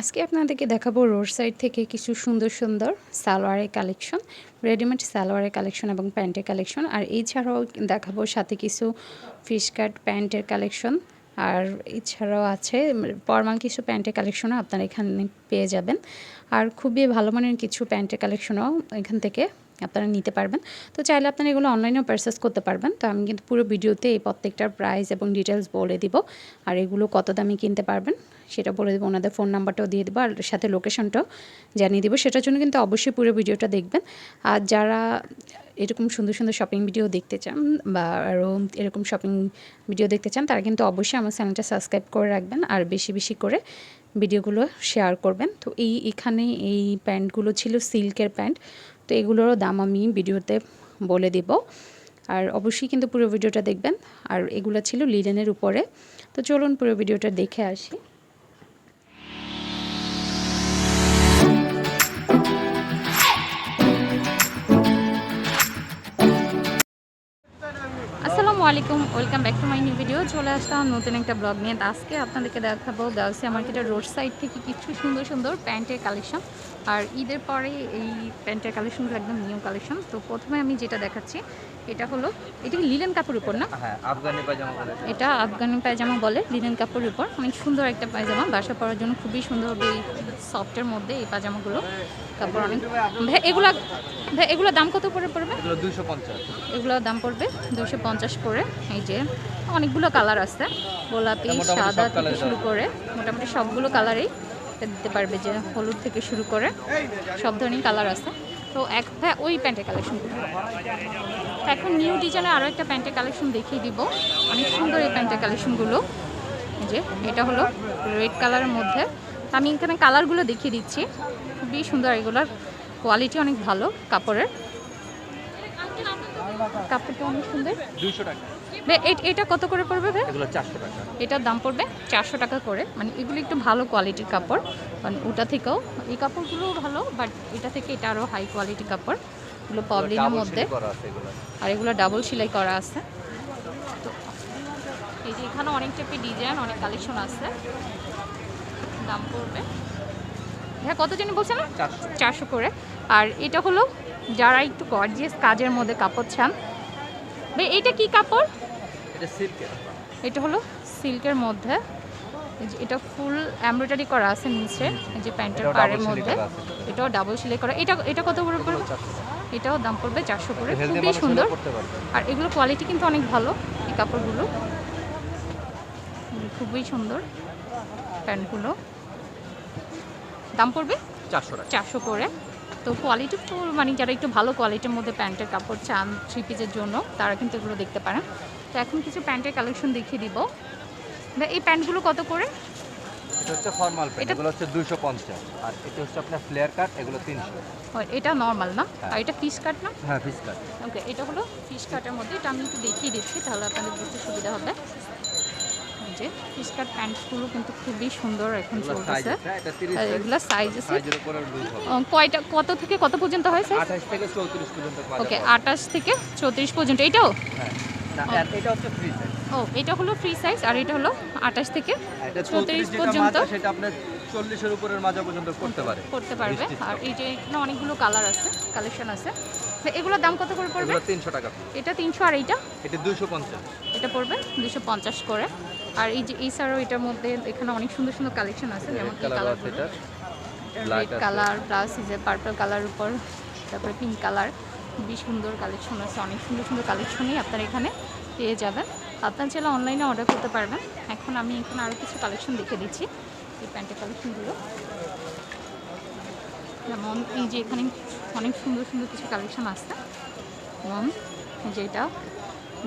আজকে আপনাদেরকে দেখাবো রোড সাইড থেকে কিছু সুন্দর সুন্দর সালোয়ারের কালেকশন রেডিমেড সালোয়ারের কালেকশন এবং প্যান্টের কালেকশন আর এছাড়াও দেখাবো সাথে কিছু ফিশ কাট প্যান্টের কালেকশন আর এছাড়াও আছে ফর্মাল কিছু প্যান্টের কালেকশনও আপনারা এখানে পেয়ে যাবেন। আর খুবই ভালো মানের কিছু প্যান্টের কালেকশনও এখান থেকে আপনারা নিতে পারবেন। তো চাইলে আপনারা এগুলো অনলাইনেও পারচেস করতে পারবেন। তো আমি কিন্তু পুরো ভিডিওতে এই প্রত্যেকটার প্রাইস এবং ডিটেলস বলে দিব। আর এগুলো কত দামে কিনতে পারবেন সেটা বলে দেবো, ওনাদের ফোন নাম্বারটাও দিয়ে দেবো, আর সাথে লোকেশনটাও জানিয়ে দেবো। সেটার জন্য কিন্তু অবশ্যই পুরো ভিডিওটা দেখবেন। আর যারা এরকম সুন্দর সুন্দর শপিং ভিডিও দেখতে চান বা আরও এরকম শপিং ভিডিও দেখতে চান, তারা কিন্তু অবশ্যই আমার চ্যানেলটা সাবস্ক্রাইব করে রাখবেন আর বেশি বেশি করে ভিডিওগুলো শেয়ার করবেন। তো এই এখানে এই প্যান্টগুলো ছিল সিল্কের প্যান্ট। তো এগুলোরও দাম আমি ভিডিওতে বলে দিব। আর অবশ্যই কিন্তু পুরো ভিডিওটা দেখবেন। আর এগুলো ছিল লিডেনের উপরে। তো চলুন পুরো ভিডিওটা দেখে আসি। আসসালামু আলাইকুম। Welcome back to my new video. চলে আসলাম নতুন একটা ব্লগ নিয়ে। আজকে আপনাদেরকে দেখাবো গাউসিয়া মার্কেটের রোড সাইড থেকে কিছু সুন্দর সুন্দর প্যান্টের কালেকশন। আর ঈদের পরে এই প্যান্টের কালেকশনগুলো একদম নিউ কালেকশন তো প্রথমে আমি যেটা দেখাচ্ছি এটা হলো এটা লিলেন কাপড়ের উপর না? হ্যাঁ আফগানি পায়জামা বলে। এটা আফগানি পায়জামা বলে লিনেন কাপড়ের উপর। অনেক সুন্দর একটা পায়জামা বাসা পরার জন্য খুবই সুন্দর হবে এই সফটের মধ্যে এই পায়জামাগুলো। কাপড় অনেক এগুলা ভাই এগুলো দাম কত করে পড়বে? এগুলো দুইশো পঞ্চাশ। এগুলোর দাম পড়বে দুশো পঞ্চাশ করে। এই যে অনেকগুলো কালার আছে। গোলাপি সাদা থেকে শুরু করে মোটামুটি সবগুলো কালারই দিতে পারবে যে হলুদ থেকে শুরু করে সব ধরনের কালার আছে। তো এক ভাই ওই প্যান্টের কালেকশন এখন নিউ ডিজাইনের আরও একটা প্যান্টের কালেকশন দেখিয়ে দিব। অনেক সুন্দর এই প্যান্টের কালেকশনগুলো যে, এটা হলো রেড কালারের মধ্যে। আমি এখানে কালারগুলো দেখিয়ে দিচ্ছি। খুবই সুন্দর এগুলোর কোয়ালিটি অনেক ভালো কাপড়ের। কাপড়টা অনেক সুন্দর? দুইশো টাকা। এটা কত করে পড়বে ভাই? এগুলো চারশো টাকা। এটার দাম পড়বে চারশো টাকা করে। মানে এগুলো একটু ভালো কোয়ালিটির কাপড়। মানে ওটা থেকেও এই কাপড়গুলোও ভালো বাট এটা থেকে এটা আরও হাই কোয়ালিটির কাপড়। এগুলো পবলিনের মধ্যে। আর এগুলো ডাবল সেলাই করা আছে। তো এই যে এখানে অনেক টাইপের ডিজাইন অনেক কালেকশন আছে। দাম পড়বে। হ্যাঁ কত জানি বলছে না চারশো করে। আর এটা হলো যারা একটু গর্জিয়াস কাজের মধ্যে কাপড় চান। ভাই এটা কি কাপড়? এটা সিল্কের এটা হলো সিল্কের মধ্যে। এটা ফুল এমব্রয়ডারি করা আছে নিচে এই যে প্যান্টের পাড়ের মধ্যে। এটাও ডাবল সেলাই করা। এটা এটা কত করে পড়বে? এটাও দাম পড়বে চারশো করে। খুবই সুন্দর। আর এগুলো কোয়ালিটি কিন্তু অনেক ভালো এই কাপড়গুলো। খুবই সুন্দর প্যান্টগুলো। দাম পড়বে চারশো চারশো করে। তো কোয়ালিটি ফুল মানে যারা একটু ভালো কোয়ালিটির মধ্যে প্যান্টের কাপড় চান থ্রি পিসের জন্য তারা কিন্তু এগুলো দেখতে পারেন। তো এখন কিছু প্যান্টের কালেকশন দেখিয়ে দিব। এই প্যান্টগুলো কত করে? এটা হচ্ছে ফর্মাল প্যান্ট এগুলো হচ্ছে দুইশো পঞ্চাশ। আর এটা হচ্ছে আপনার ফ্লেয়ার কাট এগুলো এটা নর্মাল না? হ্যাঁ। আর এটা ফিশ কাট না? হ্যাঁ কাট ওকে এটা হলো ফিশ কাটের মধ্যে। এটা আমি একটু দেখিয়ে দিচ্ছি তাহলে আপনাদের বুঝতে সুবিধা হবে। যে কাট প্যান্টগুলো কিন্তু খুবই সুন্দর এখন চলতেছে। এগুলো সাইজ আছে। কয়টা কত থেকে কত পর্যন্ত হয় স্যার আঠাশ ওকে। আঠাশ থেকে চৌত্রিশ পর্যন্ত। এটাও? হ্যাঁ এটা হচ্ছে ফ্রি সাইজ ও এটা হলো ফ্রি সাইজ আর এটা হলো আটাশ থেকে চৌত্রিশ পর্যন্ত। সেটা আপনার চল্লিশের উপরের মাজা পর্যন্ত করতে পারে। করতে পারবে। আর এই যে এখানে অনেকগুলো কালার আছে কালেকশন আছে। তো এগুলোর দাম কত করে পড়বে? তিনশো টাকা এটা তিনশো আর এইটা? এটা দুইশো পঞ্চাশ। এটা পড়বে দুশো পঞ্চাশ করে। আর এই যে এই ছাড়াও এটার মধ্যে এখানে অনেক সুন্দর সুন্দর কালেকশন আছে যেমন কালার রেড কালার প্লাস যে পার্পল কালার উপর তারপরে পিঙ্ক কালার খুবই সুন্দর কালেকশন আছে অনেক সুন্দর সুন্দর কালেকশনই আপনারা এখানে পেয়ে যাবেন। আপনার চাইলে অনলাইনে অর্ডার করতে পারবেন। এখন আমি এখানে আরও কিছু কালেকশন দেখে দিচ্ছি এই প্যান্টের কালেকশনগুলো যেমন এই যে এখানে অনেক সুন্দর সুন্দর কিছু কালেকশন আসছে এবং এই যে এটা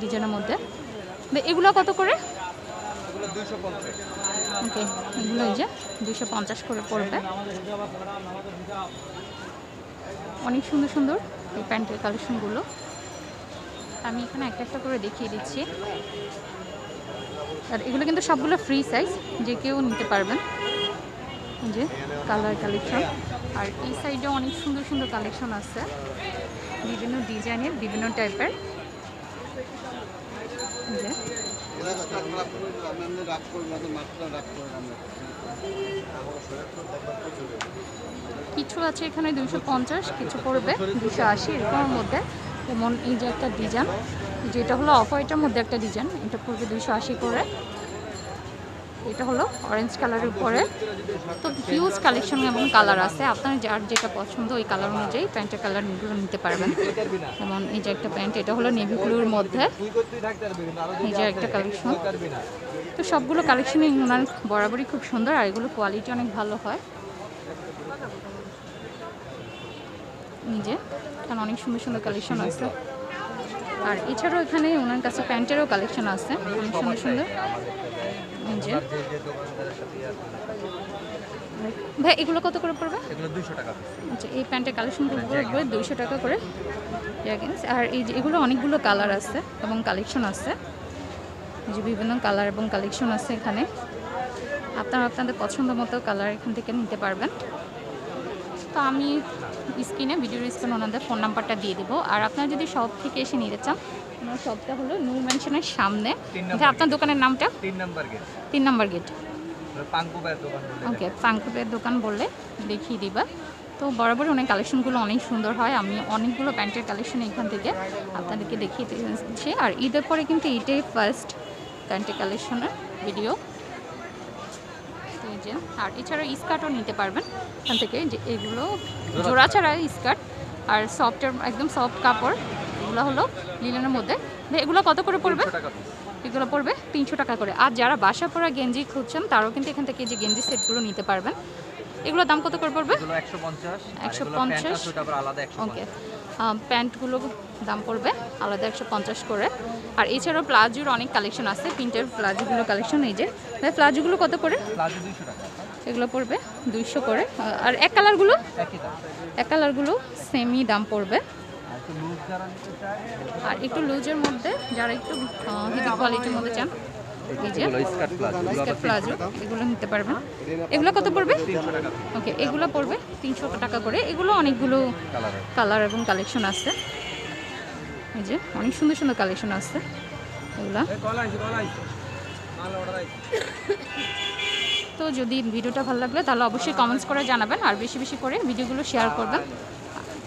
ডিজাইনের মধ্যে। এগুলো কত করে? ওকে, এগুলো এই যে দুশো পঞ্চাশ করে পড়বে। অনেক সুন্দর সুন্দর এই প্যান্টের কালেকশনগুলো আমি এখানে একটা একটা করে দেখিয়ে দিচ্ছি। আর এগুলো কিন্তু সবগুলো ফ্রি সাইজ যে কেউ নিতে পারবেন। যে কালার কালেকশন আর এই সাইডে অনেক সুন্দর সুন্দর কালেকশন আছে। বিভিন্ন ডিজাইনের বিভিন্ন টাইপের যে। কিছু আছে এখানে দুইশো পঞ্চাশ, কিছু পড়বে দুশো আশি, এরকমের মধ্যে। যেমন এই যে একটা ডিজাইন যেটা হলো অফ হোয়াইটের মধ্যে একটা ডিজাইন এটা পড়বে দুইশো আশি করে। এটা হলো অরেঞ্জ কালারের উপরে। তো হিউজ কালেকশন এবং কালার আছে। আপনার যার যেটা পছন্দ, ওই কালার অনুযায়ী প্যান্টের কালারগুলো নিতে পারবেন। যেমন এই যে একটা প্যান্ট এটা হলো নেভি ব্লুর মধ্যে। এই যে একটা কালেকশন তো সবগুলো কালেকশনই ওনার বরাবরই খুব সুন্দর, আর এগুলো কোয়ালিটি অনেক ভালো হয়। নিজে এখানে অনেক সুন্দর সুন্দর কালেকশন আছে। আর এছাড়াও এখানে ওনার কাছে প্যান্টেরও কালেকশন আছে। অনেক সুন্দর সুন্দর। আছে, ভাই এগুলো কত করে পড়বে? এগুলো দুইশো টাকা আচ্ছা এই প্যান্টের কালেকশনগুলো পড়বে দুইশো টাকা করে জ্যাগিন্স আর এই যে এগুলো অনেকগুলো কালার আছে এবং কালেকশন আছে। যে বিভিন্ন কালার এবং কালেকশন আছে এখানে। আপনারা আপনাদের পছন্দ মতো কালার এখান থেকে নিতে পারবেন। তো আমি স্ক্রিনে ভিডিওর স্ক্রিনে ওনাদের ফোন নাম্বারটা দিয়ে দেবো। আর আপনারা যদি শপ থেকে এসে নিতে চান ওনার শপটা হলো নূর ম্যানশনের সামনে। এটা আপনার দোকানের নামটা? তিন নাম্বার গেট তিন নম্বর ওকে পাঙ্কুপের দোকান বললে দেখিয়ে দিবা। তো বরাবর অনেক কালেকশনগুলো অনেক সুন্দর হয়। আমি অনেকগুলো প্যান্টের কালেকশন এখান থেকে আপনাদেরকে দেখিয়ে দিচ্ছি। আর ঈদের পরে কিন্তু এটাই ফার্স্ট প্যান্টের কালেকশনের ভিডিও যে আর এছাড়া স্কার্টও নিতে পারবেন এখান থেকে। যে এগুলো জোড়া ছাড়া স্কার্ট আর সফটের একদম সফট কাপড়। এগুলো হলো লিলেনের মধ্যে। এগুলো কত করে পড়বে। এগুলো পড়বে তিনশো টাকা করে। আর যারা বাসা পরা গেঞ্জি খুঁজছেন তারাও কিন্তু এখান থেকে যে গেঞ্জি সেটগুলো নিতে পারবেন। এগুলোর দাম কত করে পড়বে? একশো পঞ্চাশ আর 150 এগুলো প্যান্ট আছে, ওটা আবার আলাদা একশো ওকে। প্যান্টগুলো দাম পড়বে আলাদা একশো পঞ্চাশ করে। আর এছাড়াও প্লাজোর অনেক কালেকশন আছে। প্রিন্টের প্লাজোগুলো কালেকশন এই যে। ভাই প্লাজোগুলো কত করে? এগুলো পড়বে দুইশো করে। আর এক কালারগুলো? এক কালারগুলো সেমই দাম পড়বে। আর একটু লুজের মধ্যে যারা একটু হেভি কোয়ালিটির মধ্যে চান এই যে এগুলো প্লাজো নিতে পারবেন। এগুলো কত পড়বে। ওকে এগুলো পড়বে তিনশো টাকা করে। এগুলো অনেকগুলো কালার এবং কালেকশন আছে। এই যে অনেক সুন্দর সুন্দর কালেকশন আছে। এগুলা। তো যদি ভিডিওটা ভালো লাগলে তাহলে অবশ্যই কমেন্টস করে জানাবেন আর বেশি বেশি করে ভিডিওগুলো শেয়ার করবেন।